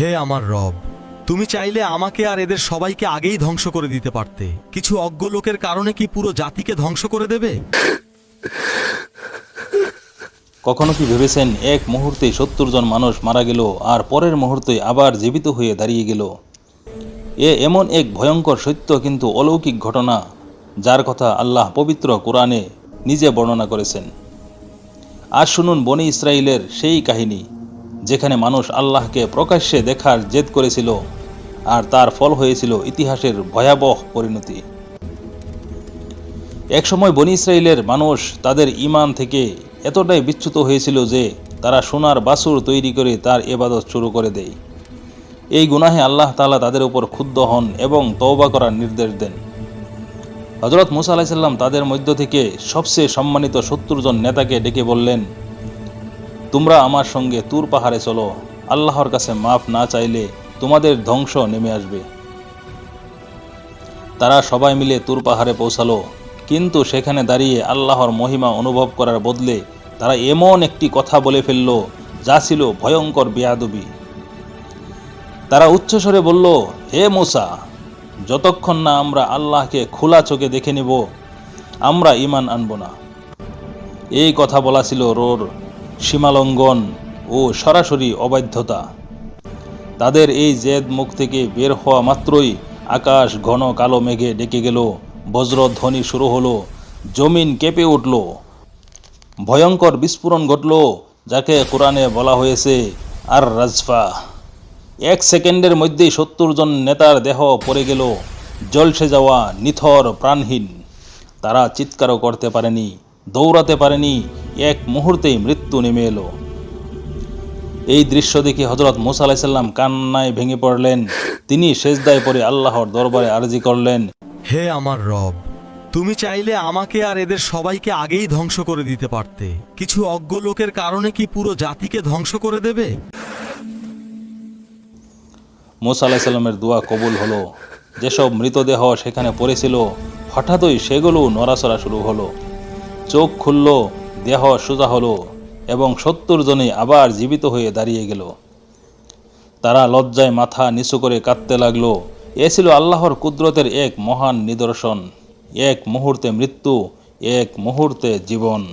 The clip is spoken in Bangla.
হে আমার রব, তুমি চাইলে আমাকে আর এদের সবাইকে আগেই ধ্বংস করে দিতে পারতে। কিছু অজ্ঞ লোকের কারণে কি পুরো জাতিকে ধ্বংস করে দেবে? কখনো কি ভেবেছেন এক মুহূর্তে সত্তর জন মানুষ মারা গেল আর পরের মুহূর্তে আবার জীবিত হয়ে দাঁড়িয়ে গেল? এ এমন এক ভয়ঙ্কর সত্য কিন্তু অলৌকিক ঘটনা, যার কথা আল্লাহ পবিত্র কোরআনে নিজে বর্ণনা করেছেন। আর শুনুন বনি ইসরায়েলের সেই কাহিনী। যেখানে মানুষ আল্লাহকে প্রকাশ্যে দেখার জেদ করেছিল আর তার ফল হয়েছিল ইতিহাসের ভয়াবহ পরিণতি। একসময় বনি ইসরায়েলের মানুষ তাদের ইমান থেকে এতটাই বিচ্যুত হয়েছিল যে তারা সোনার বাসুর তৈরি করে তার এবাদত শুরু করে দেয়। এই গুনাহে আল্লাহ তালা তাদের উপর ক্ষুব্ধ হন এবং তওবা করার নির্দেশ দেন। হজরত মুসা আলাইসাল্লাম তাদের মধ্য থেকে সবচেয়ে সম্মানিত সত্তর জন নেতাকে ডেকে বললেন তোমরা আমার সঙ্গে তুর পাহাড়ে চলো। আল্লাহর কাছে মাফ না চাইলে তোমাদের ধ্বংস নেমে আসবে। তারা সবাই মিলে তুর পাহাড়ে পৌঁছালো। কিন্তু সেখানে দাঁড়িয়ে আল্লাহর মহিমা অনুভব করার বদলে তারা এমন একটি কথা বলে ফেলল, যা ছিল ভয়ঙ্কর বেয়াদবি। তারা উচ্চস্বরে বলল, হে মোসা, যতক্ষণ না আমরা আল্লাহকে খোলা চোখে দেখে নিব, আমরা ইমান আনব না। এই কথা বলা ছিল রোর সীমালঙ্ঘন ও সরাসরি অবাধ্যতা। তাদের এই জেদ মুখ থেকে বের হওয়া মাত্রই আকাশ ঘন কালো মেঘে ডেকে গেল, বজ্রধ্বনি শুরু হলো, জমিন কেঁপে উঠল। ভয়ঙ্কর বিস্ফোরণ ঘটল, যাকে কোরআনে বলা হয়েছে আর রাজফা এক সেকেন্ডের মধ্যেই সত্তর জন নেতার দেহ পড়ে গেল, জলসে যাওয়া নিথর প্রাণহীন। তারা চিৎকারও করতে পারেনি, দৌড়াতে পারেনি এক মুহূর্তেই মৃত্যু নেমে এলো। এই দৃশ্য দেখে হজরত মুসা আলাইসাল্লাম কান্নায় ভেঙে পড়লেন। তিনি সেজদায় পরে আল্লাহর দরবারে আরজি করলেন। হে আমার রব তুমি চাইলে আমাকে আর এদের সবাইকে আগেই ধ্বংস করে দিতে পারতে। কিছু অজ্ঞ লোকের কারণে কি পুরো জাতিকে ধ্বংস করে দেবে? মুসা আলাইসাল্লামের দোয়া কবুল হলো। যেসব মৃতদেহ সেখানে পড়েছিল হঠাৎই সেগুলো নড়াচড়া শুরু হলো। চোখ খুলল দেহ সোজা হলো এবং সত্তর জনে আবার জীবিত হয়ে দাঁড়িয়ে গেল। তারা লজ্জায় মাথা নিচু করে কাঁদতে লাগল। এ ছিল আল্লাহর কুদরতের এক মহান নিদর্শন, এক মুহূর্তে মৃত্যু, এক মুহূর্তে জীবন।